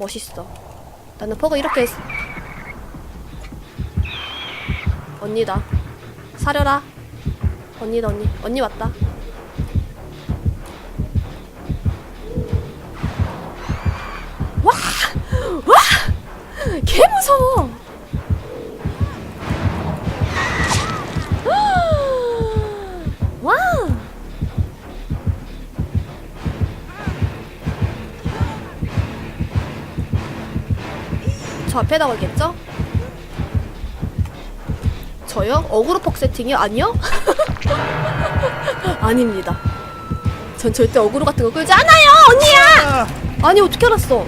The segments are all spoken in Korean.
멋있어. 나는 퍼그 이렇게 했... 언니다. 사려라. 언니다 언니. 언니 왔다. 와! 와! 개 무서워. 앞에다 걸겠죠? 저요? 어그로 퍽 세팅이요? 아니요? 아닙니다. 전 절대 어그로 같은 거 끌지 않아요! 언니야! 아니, 어떻게 알았어?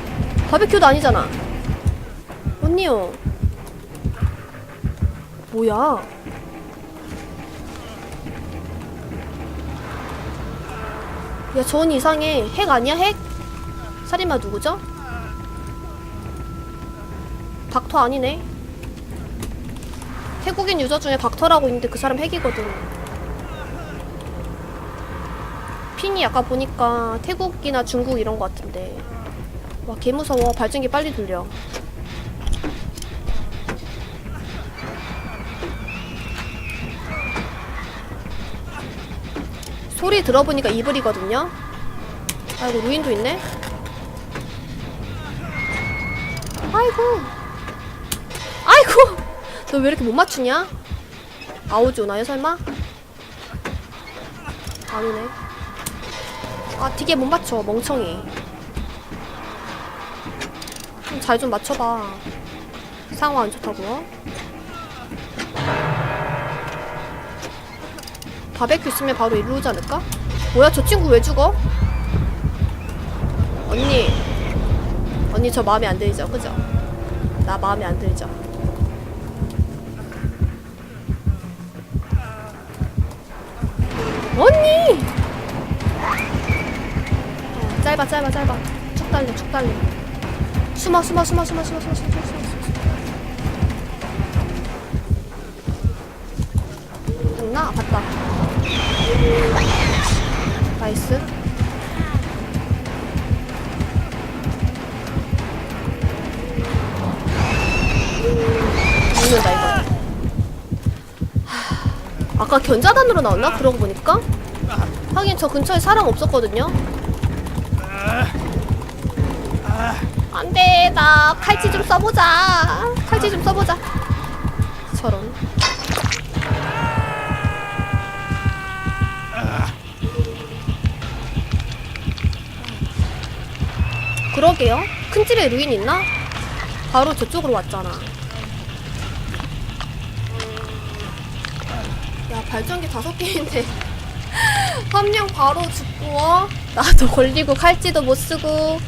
바베큐도 아니잖아. 언니요. 뭐야? 야, 저 언니 이상해. 핵 아니야, 핵? 살인마 누구죠? 닥터 아니네. 태국인 유저 중에 닥터라고 있는데 그 사람 핵이거든. 핑이 아까 보니까 태국이나 중국 이런 거 같은데. 와, 개 무서워. 발전기 빨리 돌려. 소리 들어보니까 이불이거든요. 아이고, 루인도 있네. 아이고. 너 왜 이렇게 못 맞추냐? 아오지 오나요, 설마? 아니네. 아, 되게 못 맞춰, 멍청이. 잘 좀 맞춰봐. 상황 안 좋다고요? 바베큐 있으면 바로 일로 오지 않을까? 뭐야, 저 친구 왜 죽어? 언니. 언니, 저 마음에 안 들죠? 그죠? 나 마음에 안 들죠? 언니! 어, 짧아 짧아 짧아. 쭉 달려 쭉 달려. 숨어 숨어 숨어 숨어 숨어 숨어 숨어 숨어 숨어. 됐나? 봤다. 나이스 아까 견자단으로 나왔나? 그러고 보니까? 하긴 저 근처에 사람 없었거든요. 안돼. 나 칼치 좀 써보자. 칼치 좀 써보자. 저런. 그러게요. 큰 집에 루인 있나? 바로 저쪽으로 왔잖아 야 발전기 다섯 개인데. 한 명 바로 죽고 어? 나도 걸리고 칼찌도 못 쓰고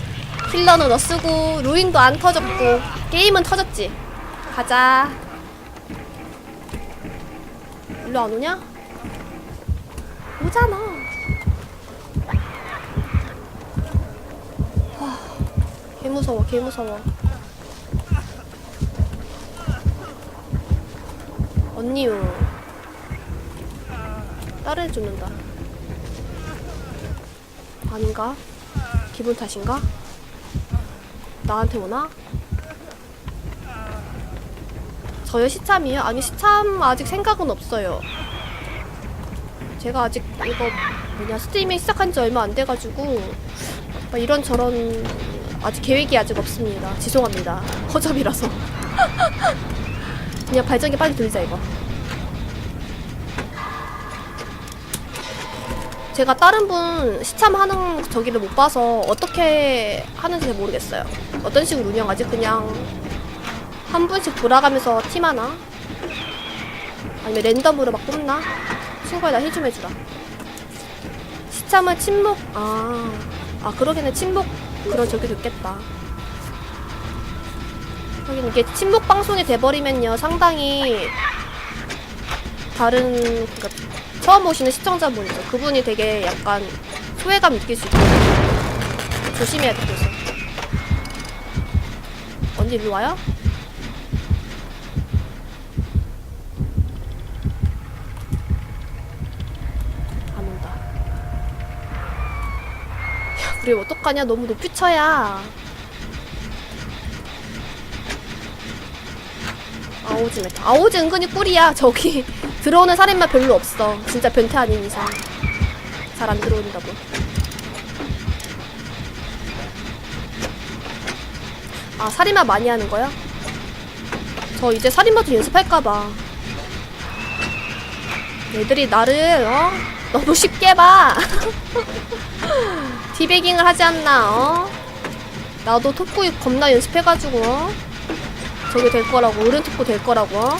힐러는 너 쓰고 루인도 안 터졌고 게임은 터졌지. 가자. 일로 안 오냐? 오잖아. 하, 개 무서워 개 무서워. 언니요 딸을 쫓는다 아닌가? 기분 탓인가? 나한테 오나? 저요 시참이요? 아니 시참 아직 생각은 없어요 제가 아직 이거 뭐냐 스트리밍 시작한 지 얼마 안 돼가지고 막 이런 저런 아직 계획이 아직 없습니다 죄송합니다 허접이라서 그냥 발전기 빨리 돌자 이거 제가 다른 분 시참하는 저기를 못 봐서 어떻게 하는지 잘 모르겠어요. 어떤 식으로 운영하지? 그냥 한 분씩 돌아가면서 팀 하나? 아니면 랜덤으로 막 뽑나? 친구야 나 힐 좀 해주라. 시참은 침묵 아, 아 그러기는 침묵 그런 저기도 있겠다. 하긴 이게 침묵 방송이 돼버리면요 상당히 다른 그러니까 처음 오시는 시청자분이죠. 그분이 되게 약간 소외감 느낄 수 있거든요. 조심해야 돼, 그래서. 언니 일로 와요? 안 온다. 야, 우리 어떡하냐? 너무 높이 쳐야. 아오즈 메타. 아오즈 은근히 꿀이야, 저기. 들어오는 살인마 별로 없어. 진짜 변태 아닌 이상. 잘 안 들어온다고. 아, 살인마 많이 하는 거야? 저 이제 살인마도 연습할까봐. 애들이 나를, 어? 너무 쉽게 봐. 티베깅을 하지 않나, 어? 나도 톱구 겁나 연습해가지고, 어? 저게 될 거라고, 오른 톱구 될 거라고, 어?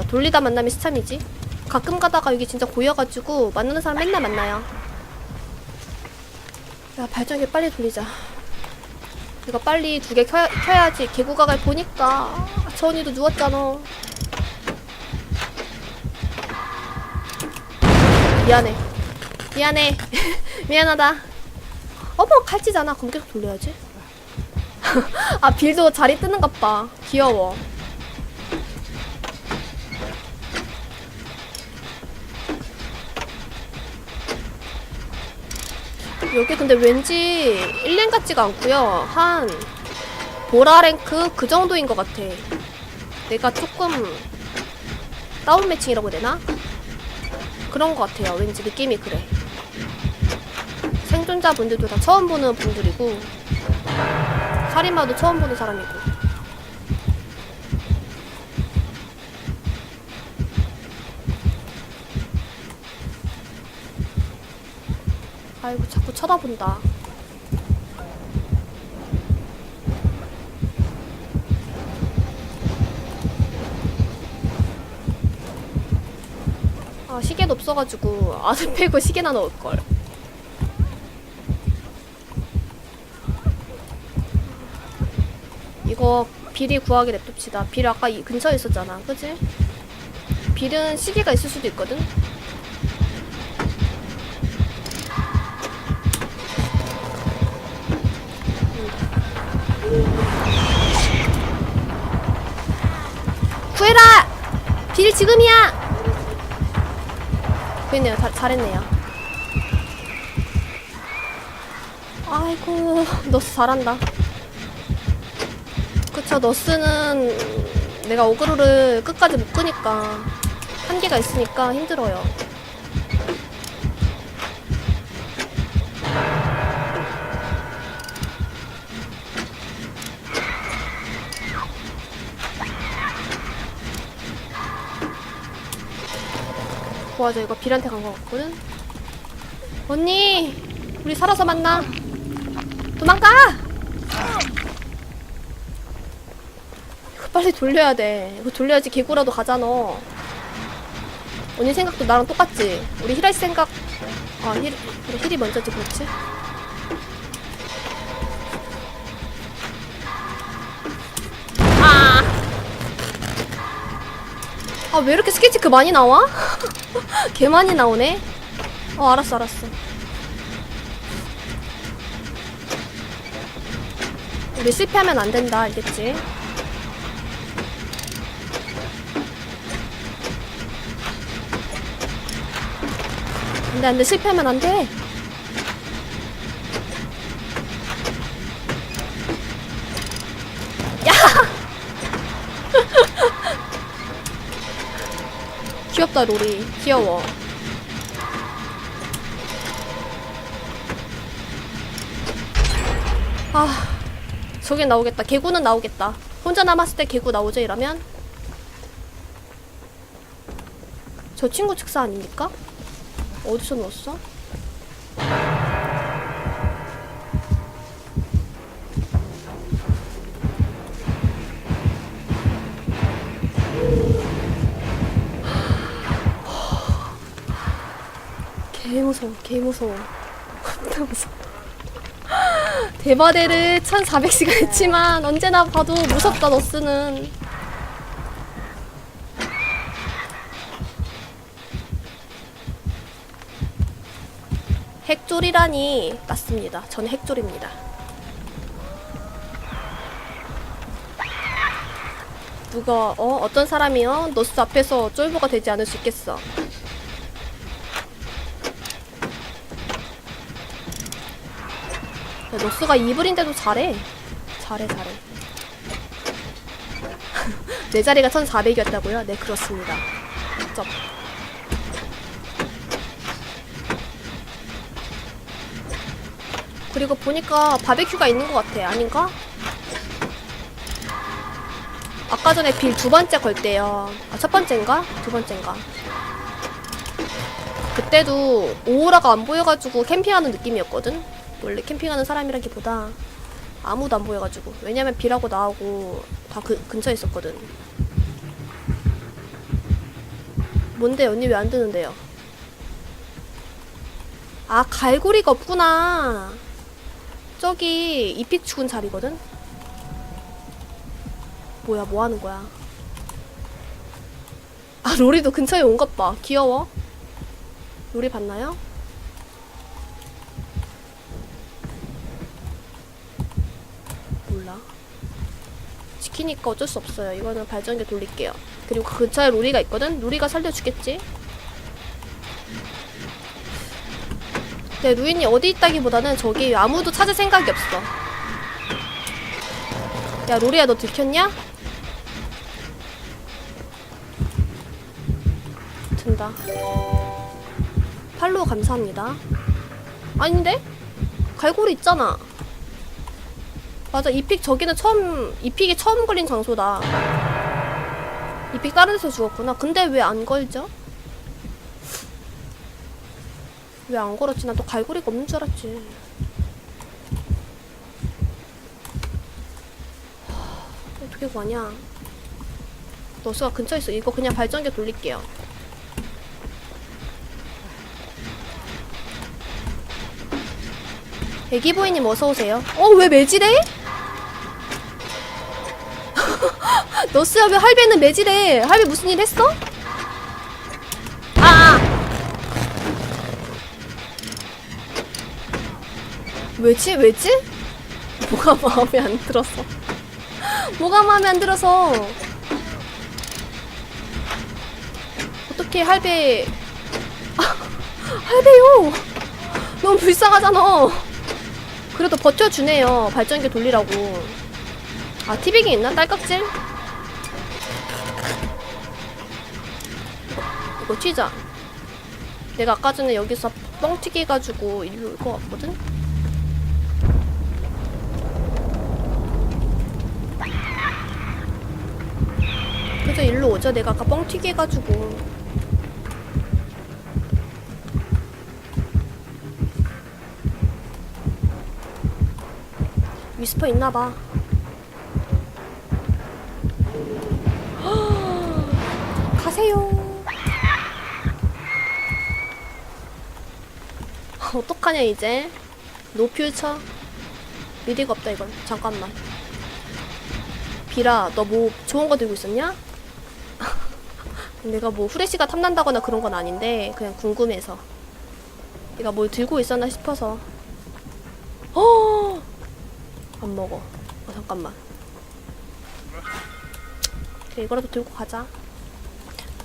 맞아, 돌리다 만나면 시참이지. 가끔 가다가 여기 진짜 고여가지고, 만나는 사람 맨날 만나요. 야, 발전기 빨리 돌리자. 이거 빨리 두 개 켜야, 켜야지. 개구각을 보니까. 언니도 누웠잖아. 미안해. 미안해. 미안하다. 어머, 칼찌잖아. 그럼 계속 돌려야지. 아, 빌도 자리 뜨는 것 봐. 귀여워. 여기 근데 왠지 1랭 같지가 않고요. 한 보라 랭크 그 정도인 것 같아. 내가 조금 다운 매칭이라고 해야 되나? 그런 것 같아요. 왠지 느낌이 그래. 생존자분들도 다 처음 보는 분들이고 살인마도 처음 보는 사람이고 아이고 자꾸 쳐다본다. 아 시계도 없어가지고 아들 빼고 시계나 넣을걸. 이거 비리 구하게 냅둡시다. 비리 아까 이 근처에 있었잖아. 그지? 빌은 시계가 있을 수도 있거든 빌 지금이야! 구했네요. 다, 잘했네요. 아이고, 너스 잘한다. 그쵸, 너스는 내가 어그로를 끝까지 못 끄니까 한계가 있으니까 힘들어요. 도와줘. 이거 빌한테 간것 같거든. 언니 우리 살아서 만나. 도망가! 이거 빨리 돌려야 돼. 이거 돌려야지 개구라도 가잖아 언니 생각도 나랑 똑같지? 우리 히라이 생각 아 힐, 그래 힐이 먼저지 그렇지? 아. 아, 왜 이렇게 스케치크 많이 나와? 개 많이 나오네? 어, 알았어, 알았어. 우리 실패하면 안 된다, 알겠지? 안 돼, 안 돼, 실패하면 안 돼! 귀엽다, 로리. 귀여워. 아, 저긴 나오겠다. 개구는 나오겠다. 혼자 남았을 때 개구 나오죠, 이러면? 저 친구 측사 아닙니까? 어디서 넣었어? 무서워, 개 무서워. 진짜 무서워. 대바대를 1400시간 했지만 언제나 봐도 무섭다, 너스는. 핵졸이라니 맞습니다. 저는 핵졸입니다. 누가 어 어떤 사람이요 너스 앞에서 쫄보가 되지 않을 수 있겠어. 노스가 이불인데도 잘해. 잘해 잘해 내 자리가 1400이었다고요? 네 그렇습니다 점. 그리고 보니까 바베큐가 있는 것 같아 아닌가? 아까 전에 빌 두 번째 걸 때요 아 첫 번째인가? 두 번째인가 그때도 오로라가 안 보여가지고 캠핑하는 느낌이었거든 원래 캠핑하는 사람이라기보다 아무도 안 보여가지고. 왜냐면 비라고 나오고 다 그 근처에 있었거든. 뭔데? 언니 왜 안 드는데요? 아 갈고리가 없구나. 저기 이픽 죽은 자리거든? 뭐야 뭐 하는 거야? 아 로리도 근처에 온 것 봐. 귀여워? 로리 봤나요? 몰라 지키니까 어쩔 수 없어요. 이거는 발전기 돌릴게요. 그리고 그 근처에 로리가 있거든? 로리가 살려주겠지? 네 루인이 어디 있다기보다는 저기 아무도 찾을 생각이 없어. 야 로리야 너 들켰냐? 든다. 팔로우 감사합니다. 아닌데? 갈고리 있잖아 맞아 이 픽 저기는 처음 이 픽이 처음 걸린 장소다. 이 픽 다른 데서 죽었구나. 근데 왜 안 걸죠? 왜 안 걸었지? 난 또 갈고리가 없는 줄 알았지. 하, 어떻게 구하냐? 너스가 근처에 있어. 이거 그냥 발전기 돌릴게요. 애기보이님 어서오세요. 어 왜 매질해? 너스야 왜 할배는 매질해. 할배 무슨 일 했어? 아, 아. 왜지 왜지? 뭐가 마음에 안 들어서. 뭐가 마음에 안 들어서. 어떻게 할배. 아, 할배요. 너무 불쌍하잖아. 그래도 버텨주네요. 발전기 돌리라고 아 티백이 있나? 딸깍질? 이거, 튀자 내가 아까 전에 여기서 뻥 튀기 해가지고 일로 올 것 같거든? 그래서 일로 오자 내가 아까 뻥 튀기 해가지고 위스퍼 있나봐 가세요. 어떡하냐 이제? 노퓨처? 미리가 없다 이건. 잠깐만. 비라 너 뭐 좋은 거 들고 있었냐? 내가 뭐 후레쉬가 탐난다거나 그런 건 아닌데 그냥 궁금해서. 내가 뭘 들고 있었나 싶어서. 어! 안 먹어. 어 잠깐만. 이거라도 들고 가자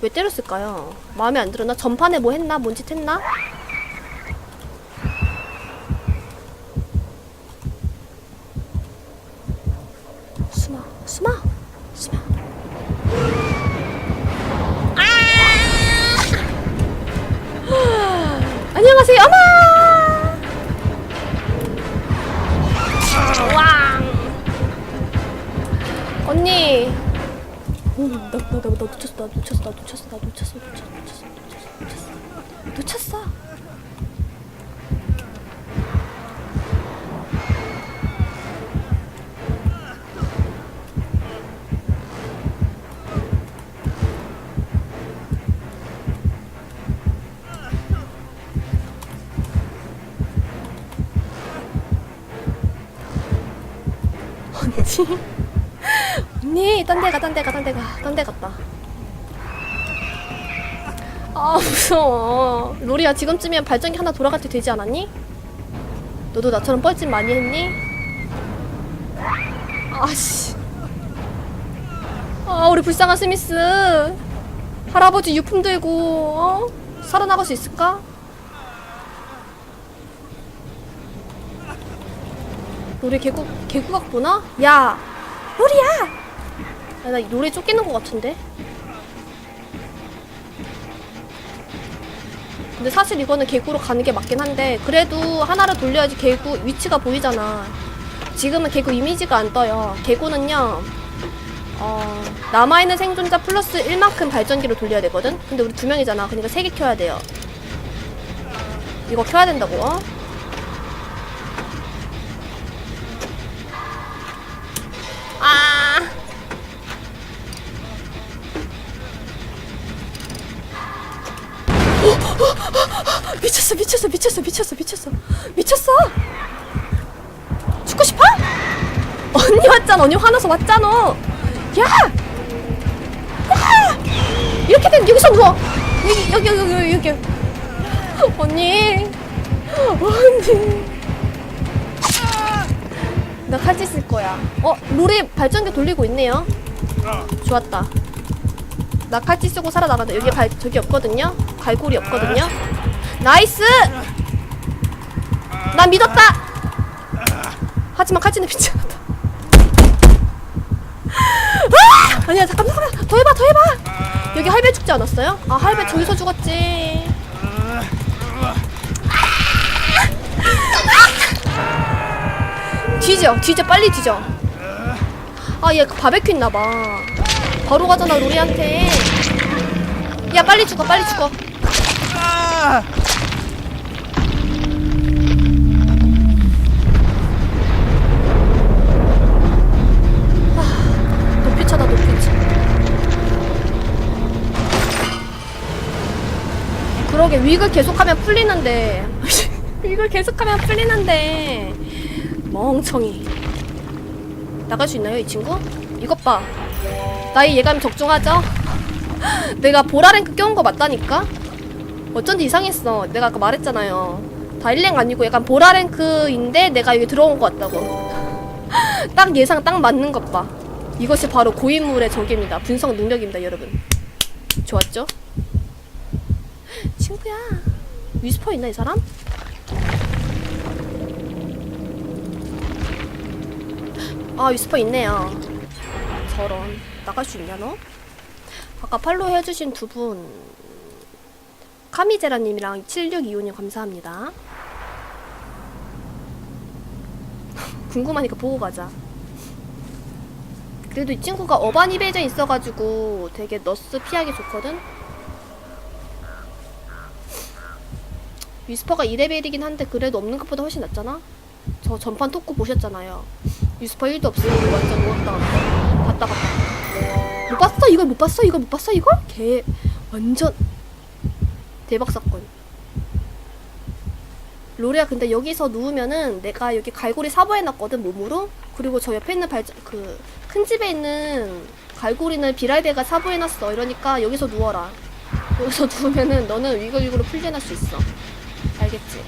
왜 때렸을까요? 마음에 안 들었나? 전판에 뭐 했나? 뭔 짓 했나? 언니 언니 딴데 가 딴 데 가 딴 데 가 딴 데 갔다 아 무서워 로리야 지금쯤이면 발전기 하나 돌아갈 때 되지 않았니? 너도 나처럼 뻘짓 많이 했니? 아씨 아 우리 불쌍한 스미스 할아버지 유품 들고 어? 살아나갈 수 있을까? 노래 개구 개구각 보나? 야 로리야! 야, 나 노래 쫓기는 것 같은데? 근데 사실 이거는 개구로 가는 게 맞긴 한데 그래도 하나를 돌려야지 개구 위치가 보이잖아. 지금은 개구 이미지가 안 떠요. 개구는요 어, 남아있는 생존자 플러스 1만큼 발전기를 돌려야 되거든? 근데 우리 두 명이잖아. 그러니까 세 개 켜야 돼요. 이거 켜야 된다고 어? 미쳤어 미쳤어 미쳤어 미쳤어 미쳤어. 미쳤어! 죽고 싶어? 언니 왔잖아 언니 화나서 왔잖아. 야! 야! 이렇게 되면 여기서 누워. 여기 여기 여기 여기 여기. 언니. 언니. 나 칼질 쓸 거야. 어? 롤이 발전기 돌리고 있네요. 좋았다. 나 칼질 쓰고 살아나간다. 여기 발 저기 없거든요? 갈고리 없거든요 나이스! 난 믿었다! 하지만 칼질은 미치겠다. 아! 아니야 잠깐만 잠깐만. 더 해봐 더 해봐! 여기 할배 죽지 않았어요? 아 할배 저기서 죽었지. 뒤져 뒤져 빨리 뒤져. 아얘 그 바베큐 있나봐. 바로 가잖아 로리한테. 야 빨리 죽어 빨리 죽어 그러게 윅을 계속하면 풀리는데. 윅을 계속하면 풀리는데. 멍청이. 나갈 수 있나요 이 친구? 이것 봐. 나의 예감이 적중하죠? 내가 보라랭크 껴온 거 맞다니까? 어쩐지 이상했어. 내가 아까 말했잖아요. 다일랭 아니고 약간 보라랭크인데 내가 여기 들어온 거 같다고. 딱 예상 딱 맞는 것봐. 이것이 바로 고인물의 적입니다. 분석 능력입니다 여러분. 좋았죠? 친구야 위스퍼 있나 이 사람? 아 위스퍼 있네요 저런 나갈 수 있냐 너? 아까 팔로우 해주신 두 분 카미제라님이랑 7625님 감사합니다 궁금하니까 보고 가자 그래도 이 친구가 어반 이베이전 있어가지고 되게 너스 피하기 좋거든? 위스퍼가 2레벨이긴 한데 그래도 없는 것보다 훨씬 낫잖아? 저 전판 토크 보셨잖아요 위스퍼 1도 없으면 완전 무겁다 봤다 봤다 못 봤어? 이걸 못 봤어? 이걸 못 봤어? 이걸? 개 완전 대박 사건 로레야 근데 여기서 누우면은 내가 여기 갈고리 사보해놨거든 몸으로 그리고 저 옆에 있는 발자 그 큰 집에 있는 갈고리는 비랄배가 사보해놨어 이러니까 여기서 누워라 여기서 누우면은 너는 위글위글로 풀려날 수 있어 알겠지?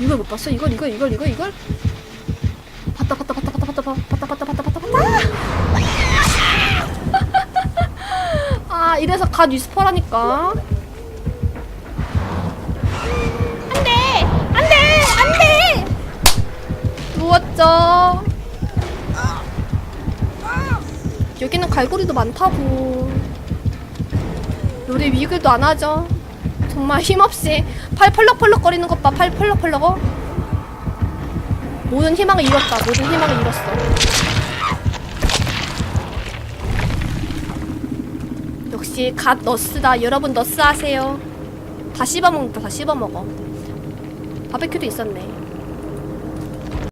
이걸 못 봤어? 이걸 이걸 이걸 이걸 이걸? 봤다 봤다 봤다 봤다 봤다 봤다 봤다 봤다 봤다 봤다 아 이래서 갓 위스퍼라니까 안돼 안돼 안돼 누웠죠 여기는 갈고리도 많다고 우리 위글도 안 하죠 정말 힘없이 팔 펄럭펄럭 거리는 것 봐. 팔 펄럭펄럭 어? 모든 희망을 잃었다. 모든 희망을 잃었어. 역시 갓 너스다. 여러분 너스 하세요. 다 씹어먹는다. 다 씹어먹어. 바베큐도 있었네.